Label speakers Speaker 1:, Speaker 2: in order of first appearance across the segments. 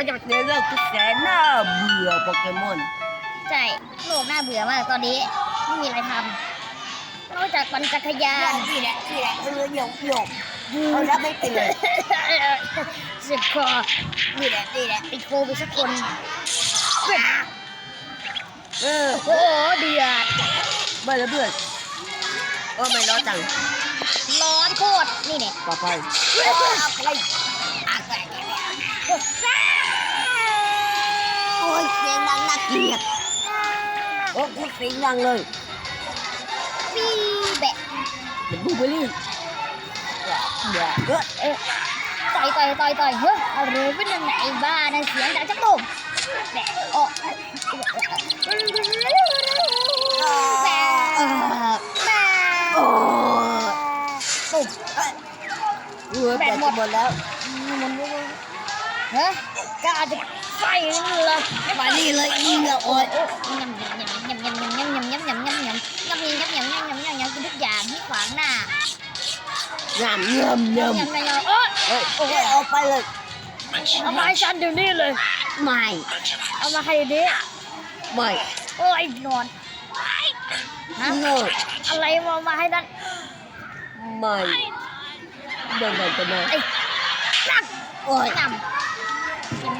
Speaker 1: เราจะไปในเรื่องที่แสนน่าเบื่อโปเกมอน
Speaker 2: ใช่โลกน่าเบื่อมากตอนนี้ไม่มีอะไรทำนอกจากปั่นจักรยาน
Speaker 1: นี่แหละนี่แหละเออหยกหยกเอารับไม่เป็นเลย
Speaker 2: สิบคอ
Speaker 1: นี่แหละนี่แหละ
Speaker 2: ไปโทรไปสักคน
Speaker 1: เออ
Speaker 2: โอ้โหเดือด
Speaker 1: ไม่ละเบื่อโอ้ไม่ร้อนจัง
Speaker 2: ร้อนโคตรนี่เนี่ย
Speaker 1: ต่อไปเอาไปอะไรโอ้ยเสียงดังน่าเกลียดโอ้ยเสียงดังเลย
Speaker 2: ฟีแบะ
Speaker 1: เป็นบูเบอรี่
Speaker 2: ôi phiền đang là kiệt ô cái phiền đang lời phi bẹ. Mình bu bê ly. Dạ dạ. Tay tay tay tay hơ ở rồi với lần này ba đang xiên đã chắc luôn, bẹ ô ba ba. Tôm vừa bẹ một lần แล้
Speaker 1: ว
Speaker 2: มัน
Speaker 1: มันฮะ
Speaker 2: กาจะ ขวางหน้ายำ
Speaker 1: ยำยำ
Speaker 2: ยำยำยำโอ๊ย
Speaker 1: เฮ้ยโอ้ยเอาไปเลย
Speaker 2: เอามาให้ฉันเดี๋ยวนี้เลย
Speaker 1: ไม่
Speaker 2: เอามาให้เดี๋ยวนี้
Speaker 1: ไม่
Speaker 2: โอ้ยนอนฮะ
Speaker 1: เลิก
Speaker 2: อะไรมามาให้นั่น
Speaker 1: ไม่เดินไปกันนะ
Speaker 2: ไอ้นัก
Speaker 1: โอ้ย
Speaker 2: ยำ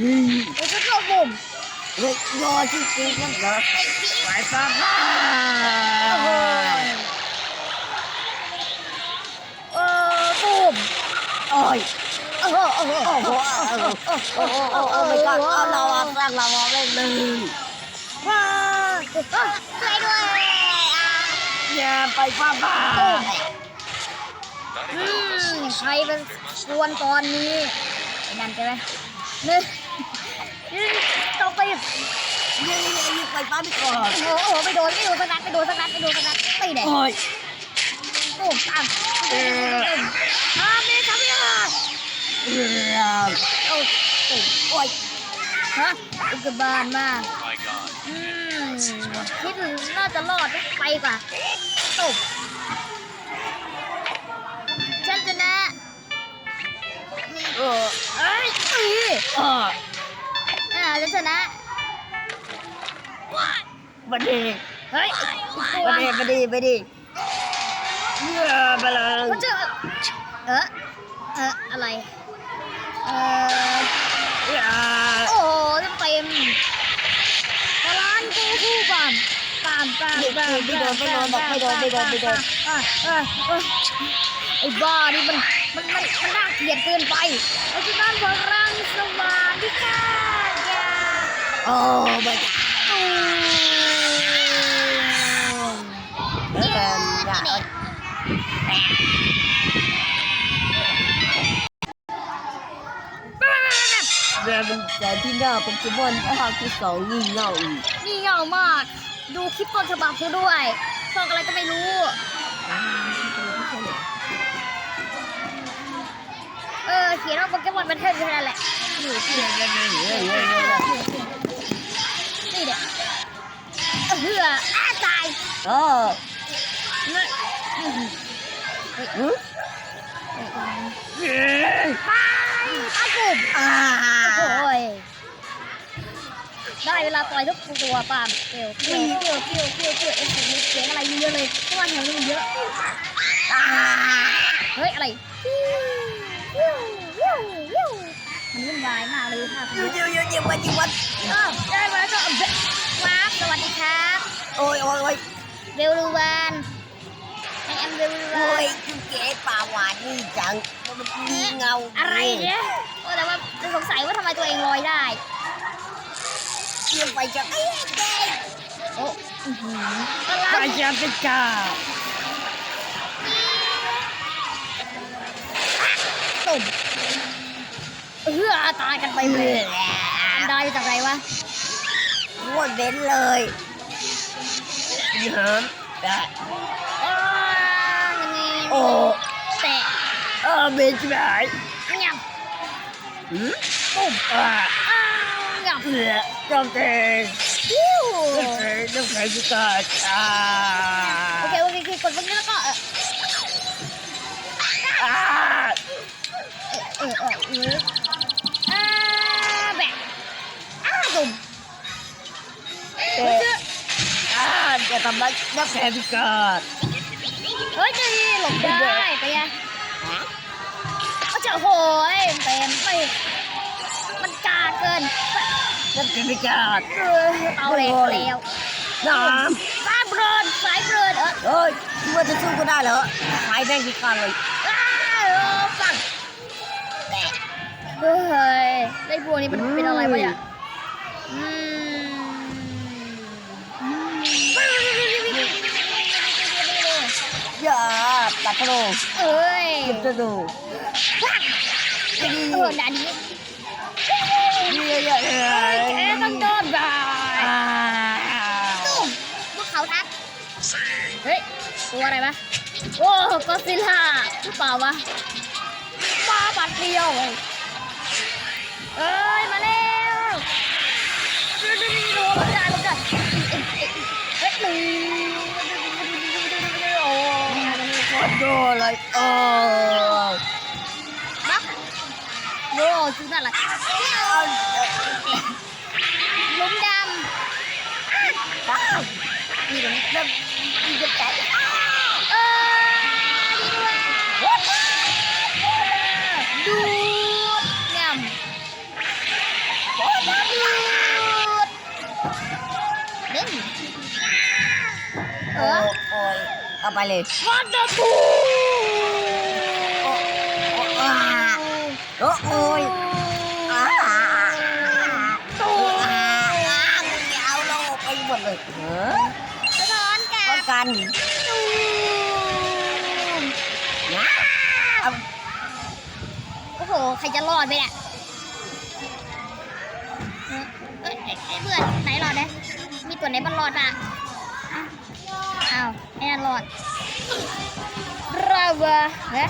Speaker 2: นี่ไอ้ชุดโลบุ่ม
Speaker 1: เฮ้ยรอที่จริงนั่นเหรอ
Speaker 2: ไอ้พี่
Speaker 1: ไปฟ้าฟ้า
Speaker 2: โอ้โหเออบุ่ม
Speaker 1: โอ้ย
Speaker 2: โอ้โหโอ้โห
Speaker 1: โอ้โหโอ้โหโอ้โหโอ้โหไม่กล้าเอาเราอะสร้างเราอะไม่เลย
Speaker 2: ว้าวช่วยด้วยอะ
Speaker 1: อย่าไปฟ้าฟ้า
Speaker 2: อืมใครเป็นกวนตอนนี้ไอ้นั่นใช่ไหมนึ กตกไป
Speaker 1: ยิงยิงไปฟ้าไปก่อน
Speaker 2: โอ้โหไปโดนไม่โดนสักนัดไม่โดนสักนัดไม่โดนสักนัดตีเด็ก
Speaker 1: โอ้ย
Speaker 2: ตุ้มตั้มทำเลยทำเลย
Speaker 1: เออ
Speaker 2: โอ้ตุ้ม
Speaker 1: โอ้ย
Speaker 2: ฮะอุกกาบาตมาอืมคิดน่าจะรอดไปกว่าตุ้มฉันชนะ
Speaker 1: เออ
Speaker 2: เอ้ยตี
Speaker 1: เออ
Speaker 2: แล้วชนะ
Speaker 1: บันดี
Speaker 2: เฮ้ย
Speaker 1: บันดีบันดีบันดีเยอะไปเลย
Speaker 2: เออเอออะไรเออโอ้โหเต็มบาลานกูคู่ก่อนปามปามปามไปโดนไปโดนบอกไปโดนไปโดนไปโดนไอ้บ้านี่มันมันมันน่าเกลียดเกินไปเอาที่บ้านพลังสวัสดีค่ะ
Speaker 1: โอ้ไม่เอออย่าเรือเป็นแต่ที่หน้าโปเกมอนภาคที่สองยิ่เง่าอีก
Speaker 2: นี่เงามาก ดูคลิปต้นฉบับเขาด้วยช่องอะไรก็ไม่รู้ เออเขียนว่าโปเกมอนเป็นเทพแค่นั้นแหละ อยู่ที่นี่เด็กเหือ อ้าตาย
Speaker 1: เออ
Speaker 2: เฮ้ย
Speaker 1: หือ
Speaker 2: ไปตายกลุ่ม
Speaker 1: อ่า
Speaker 2: โอ้ยได้เวลาต่อยทุกตัวปามเกลียวเกลียวเกลียวเกลียวเกลียวเกลียวเอ้ยเสียงอะไรเยอะเลยเพราะว่าแถวนี้มันเยอะ
Speaker 1: อ่า
Speaker 2: เฮ้ยอะไรมันวุ่นวายมากเลยค่ะคุณ
Speaker 1: เดี๋ยวเดี๋ยวเดี๋ยววันนี้วัน
Speaker 2: เออได้มาแล้วก็ เวลลูวานไอแอมเวลลูวา
Speaker 1: โอ้ย
Speaker 2: น
Speaker 1: คุณเก๋ป่าหวานนี่จังมันมีเงา
Speaker 2: อะไรเนี่ยโอ้แต่ว่าสงสัยว่าทำไมตัวเองลอยได้
Speaker 1: เที่ยวไปจะเอ้ยเก๋
Speaker 2: โอ้อื้อหือพ
Speaker 1: ไป
Speaker 2: ลัง
Speaker 1: จะไปจ้า
Speaker 2: ตุ่มเฮือตายกันไปเลยมันได้มาจากไหนวะ
Speaker 1: โคตรเบ้นเลย เยิ้มได้
Speaker 2: อ้ายังไง
Speaker 1: โอ้
Speaker 2: แตะ
Speaker 1: เออเบ้นใช่ไหม
Speaker 2: เงียบา
Speaker 1: จะทำร้ายน้ำแข็งจะเกิด
Speaker 2: เฮ้ยจะหลบได้ไปยังก็จะโหยเต็มไปมันกาเกิน
Speaker 1: น้ำแข็งจะเกิด
Speaker 2: เออเอาแล้วแล้ว
Speaker 1: น้
Speaker 2: สายเบิร์นสายเบิร์นเออำ
Speaker 1: เฮ้ยคิดว่าจะสู้ก็ได้เหรอหายแม่งพิการเลย
Speaker 2: อ้าวฟังแต่เฮ้ยไอ้พวกนี้มันเป็นอะไรวะเนี่ยอืม
Speaker 1: อย่าตัดกระโหลก
Speaker 2: เอ้ย
Speaker 1: เก็บกระดูก
Speaker 2: เออนานี้
Speaker 1: เยอะเยอะเล
Speaker 2: แก
Speaker 1: ย
Speaker 2: ต้องโดนบา
Speaker 1: อ่า
Speaker 2: ตุ้มพวกเขาทักเฮ้ยตัวอะไรวะโอ้ก็ซิล่าหรือเปล่าวะมาบัดเดียวเว้ยเอ้ยมาแล้วดูดูดูดู โค
Speaker 1: ตรโดนเลยโอ้
Speaker 2: บักโอ้ชื่อ เออนี่ด้วยดูดงำดู
Speaker 1: โอ้ยเอาไปเลย
Speaker 2: วัดเดอร์ทู
Speaker 1: โอ้โอ้ยอ่า
Speaker 2: ตู
Speaker 1: อ่าอ่ามึงจะเอาโลไปหมดเลยเออ
Speaker 2: สะท้อนกั
Speaker 1: ป้อ
Speaker 2: น
Speaker 1: กัน
Speaker 2: ตูโอ้โห ใครจะรอดไปเนี่ยเอ้ยเอ้ยเอ้ยเพื่อนไหนรอดเนะมีตัวไหนมันรอดอะ รอดราวะเฮ้ย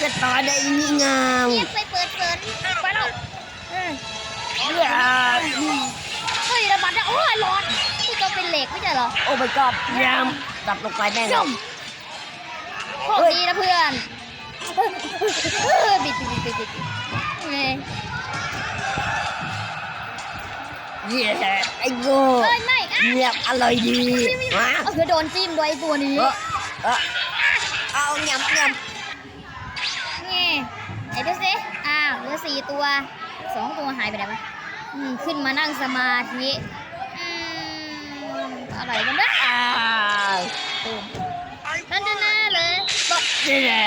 Speaker 1: จะตายได้ยังไง
Speaker 2: เรียกไปเปิดเปิดไปแล้วอืม
Speaker 1: อย่า
Speaker 2: เฮ้ยระบาดนะโอ้ยร้อนที่ก็เป็นเหล็กไม่ใช่เหรอ
Speaker 1: โอ้ my god ยามจับลงไปแน่น
Speaker 2: จ
Speaker 1: อน
Speaker 2: มโชคดีนะเพื่อนเออบิดบิดบิดบิดบิดไง
Speaker 1: เย้ไอ้โง่
Speaker 2: เฮ้ยไม่อะ
Speaker 1: เงียบอร่อยดีมา
Speaker 2: เอาคือโดนจิ้มด้วยไอ้ตัวนี้
Speaker 1: เออเออเอายำย
Speaker 2: ไงไหนดูสิอ้าวเหลือสี่ตัวสองตัวหายไปไหนวะอืมขึ้นมานั่งสมาธิอืมอะไรกันนะำ
Speaker 1: อ่า
Speaker 2: นั่นน่าๆเลยบอก
Speaker 1: นี่แหละ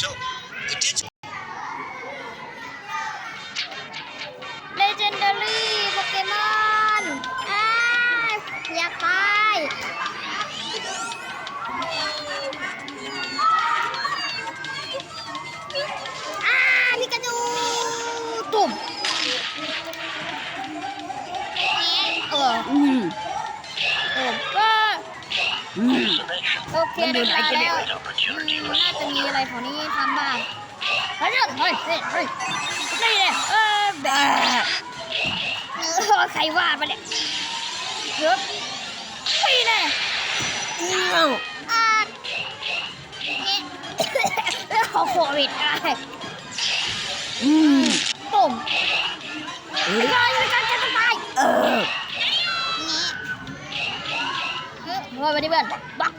Speaker 3: So, you did
Speaker 2: เล ยเฮ้ยเฮ้ยนี่เลยเออ
Speaker 1: แบะ
Speaker 2: เออใครว่ามาเนี่ยเยอะนี่
Speaker 1: เงี้ยว
Speaker 2: อ่าขอโควิดอะไร
Speaker 1: อืม
Speaker 2: ตุ่ม
Speaker 1: เอ้
Speaker 2: ไอ้
Speaker 1: ย
Speaker 2: ยายจะจะตาย
Speaker 1: เออ
Speaker 2: นี่เฮ้ยไปดิเพื่อนบัก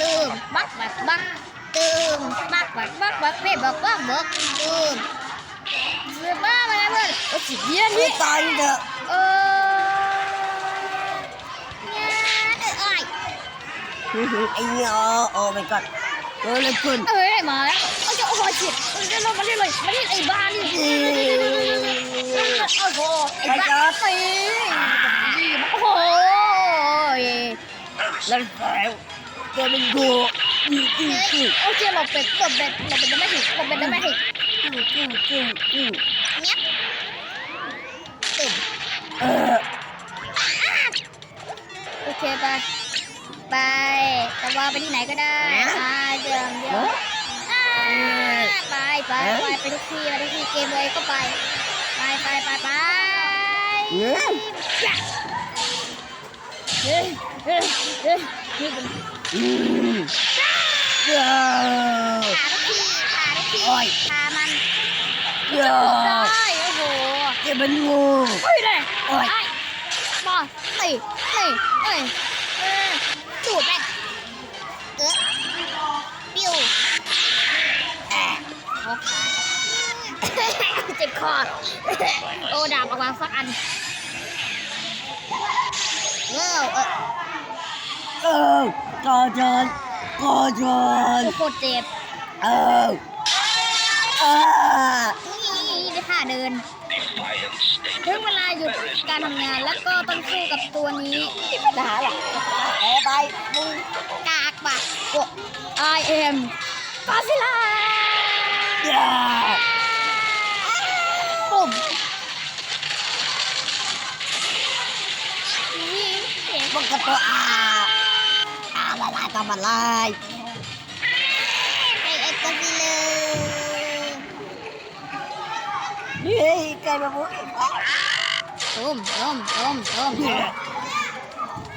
Speaker 2: ตืมบักบักบักตืมบักบักบักบักเพ่บักบักบัก มาแล้วเพื่อนโอ้สิเยี่ยน
Speaker 1: ไม่
Speaker 2: นี่
Speaker 1: ตายเถอะ
Speaker 2: เออเนี่ยเอ้ย
Speaker 1: ไอ้เงี้ยโอ้ my god เกิดอะไรขึ้น
Speaker 2: เอ้ยมาแล้วเอาจะโอ้โหชิดเดี๋ยวเรามาเล่นเลยมาเล่นไอ้บ้านี่โอ้โหไอ้บ้าตีโอ้โห
Speaker 1: แล้วแล้วกมันโง่นี่จิ้
Speaker 2: เฮ้
Speaker 1: จิ้
Speaker 2: ยวโอเคหลบเป็ดหลบเป็ดหลบเป็ดได้ไม่หลบเป็ดได้ไม่ถึง
Speaker 1: จิ้วจิ้วจิ้วจิ้ว
Speaker 2: เนี้ยตุ่ม
Speaker 1: เออ
Speaker 2: โอเคไปไปแต่ว่าไปที่ไหนก็ได้อ่าเดิมเดิมอ่าไปไปไปไปทุกที่ไปทุกที่เกมเลยก็ไปไปไปไปไป
Speaker 1: เฮ้
Speaker 2: ยเฮ้ยเฮ้ยนี่เป็น
Speaker 1: อืมเย้
Speaker 2: ขาทุกที่ขาทุกที่
Speaker 1: โอ้ย
Speaker 2: ขามัน
Speaker 1: เย้
Speaker 2: ได้โอ้โห
Speaker 1: แกมันโง่
Speaker 2: เฮ้ยเลย
Speaker 1: โอ้ย
Speaker 2: ไอ้บอลเอ้ยเอ้ยเอ้ยเออสูดแม่งเออปิ้ว
Speaker 1: แอะ
Speaker 2: โอ้ขาเจ็บคอโอ้ดาบออกมาสักอันเว้าวเออ
Speaker 1: เออกอจนกอจน
Speaker 2: โคตรเจ็บ
Speaker 1: เออ เออ
Speaker 2: นี่ได้ท่าเดิน ถึงเวลาหยุดการทำงานแล้วก็ต้องสู้กับตัวนี้
Speaker 1: ที่ปัญหาหรอกแอบไปมึง
Speaker 2: กากปะโอ้ I am Godzilla
Speaker 1: เย้
Speaker 2: ปุ่มนี่เห็น
Speaker 1: มึงกับตัวอาอาละลายทำอะไร
Speaker 2: ไอเอ็กซ์ซิเลย
Speaker 1: เฮ้ยใจมาบุก
Speaker 2: ต้มต้มต้มต้ม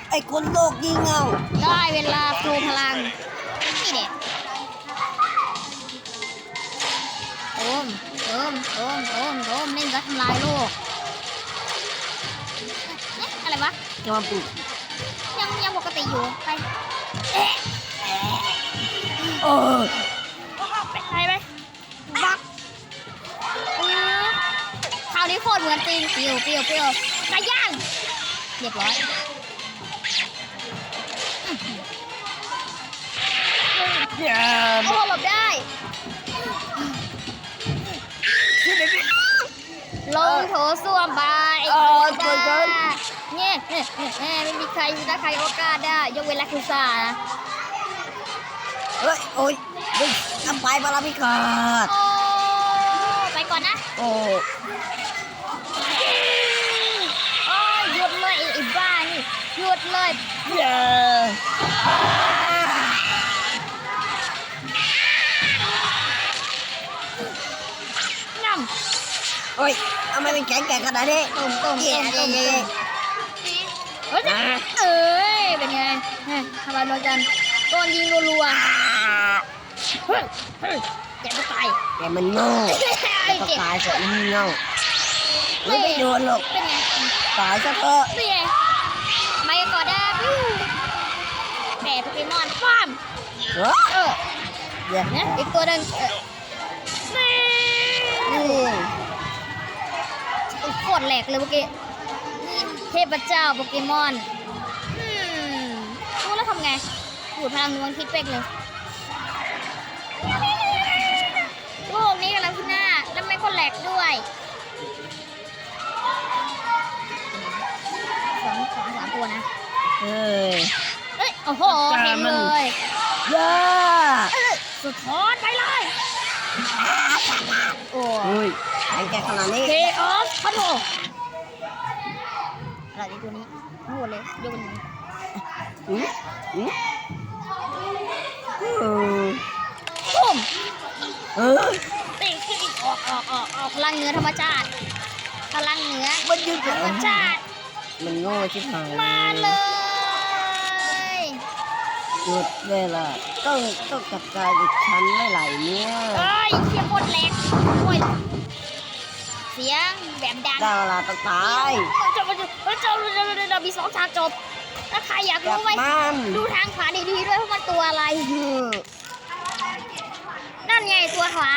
Speaker 1: ไอ้คนโลกยิงเงา
Speaker 2: ได้เวลาโชว์พลังนี่เด็ดต้มต้มต้มต้มต้มเล่นก็ทำลายโลกเอ๊ะอะไรวะ
Speaker 1: จะมาปลุก
Speaker 2: ยังยังปกติอยู่ไป
Speaker 1: เออ
Speaker 2: นี้โคตรเหมือนจริงปิวปิวปิวไก่ย่างเรียบร้อยอื้อหือ
Speaker 1: เย้
Speaker 2: โอ้หลบได้ลงโถส้วมไป
Speaker 1: เออเกินเกิน
Speaker 2: เนี่ยเนี่ยเนี่ยไม่มีใครมีใครโอกาสได้ ยกเว้นลักคุซ่านะ
Speaker 1: เฮ้ย โอ้ยเฮ้ยทำไปบาราพิฆาต
Speaker 2: โอ้ไปก่อนนะ
Speaker 1: โอ้
Speaker 2: โอ้ยหยุดเลยไอ้ไอ้บ้านี่หยุด เลย
Speaker 1: เย้
Speaker 2: ง่
Speaker 1: โอ้ยทำไมมันแข็งแกร่งขนาดนี้ำ
Speaker 2: ตุ่มตุ่ม
Speaker 1: เย้
Speaker 2: ตุ่ม
Speaker 1: เย้
Speaker 2: ตุ่ม
Speaker 1: เย้
Speaker 2: เฮ้ยเอ้ยเป็นไงเฮ้ยทำไมโดนกันโดนยิงรัว
Speaker 1: อ่า
Speaker 2: ๆเฮ้ยเฮ้ยแกจะตาย
Speaker 1: แกมันโง่
Speaker 2: ไอ้
Speaker 1: ก็
Speaker 2: เจ็บ
Speaker 1: ตายซะอีโง่ไม่ได้โดนหรอก
Speaker 2: เป็นไง
Speaker 1: ตายซะเถอะ
Speaker 2: นี่ไงมาก่อนได้ปิ้ว แหมโปเกมอนฟ้าม
Speaker 1: เฮ้ย
Speaker 2: เออ
Speaker 1: เดี๋ยว
Speaker 2: เนี่ยอีกตัวหนึ่งเออนี่
Speaker 1: นี่
Speaker 2: โอ้ยโคตรแหลกเลยเมื่อกี้เทพเจ้าโปเกมอนอืมรู้แล้วทำไงดูดพลังดวงคิดเป็กเลยโลกนี้กำลังขึ้นหน้าแล้วไม่คนแหลกด้วยสองสองสามตัวนะ
Speaker 1: เฮ้ย
Speaker 2: เอ้ย โอ้โห
Speaker 1: จัด
Speaker 2: เห็
Speaker 1: การ
Speaker 2: น
Speaker 1: มัน
Speaker 2: เลย
Speaker 1: ย่า
Speaker 2: เอ้ยสุดทอดไปเลยโอ้
Speaker 1: เฮ้ยแข็งแกร่งขนาดนี้
Speaker 2: เคออสพัทโอะไรในตัวนี้ทั้งหมดเลยยกเป็น
Speaker 1: อืมอืมเออ
Speaker 2: ปุ้ม
Speaker 1: เออ
Speaker 2: ตีขึ้นอีกออกออกออกออกพลังเหนือธรรมชาติพลังเหนือ
Speaker 1: มันยืด
Speaker 2: ธรรมชาติ
Speaker 1: มันโง่ชิบหาย
Speaker 2: มาเลย
Speaker 1: หยุดเลยล่ะต้องต้องจัดการอีกชั้นไม่ไหลเนี่ย
Speaker 2: เอ้ยเทียบหมดแหลกโอ้ยเสียงแบบดัง
Speaker 1: ได้เวลาต้องตาย
Speaker 2: จบจบจบจบเรามีสองฉากจบถ้าใครอยาก
Speaker 1: จับ
Speaker 2: รู้ไหม
Speaker 1: มัน
Speaker 2: ดูทางขวาดีๆด้วยเพราะมันตัวอะไร
Speaker 1: อืม
Speaker 2: นั่นไงตัวขวา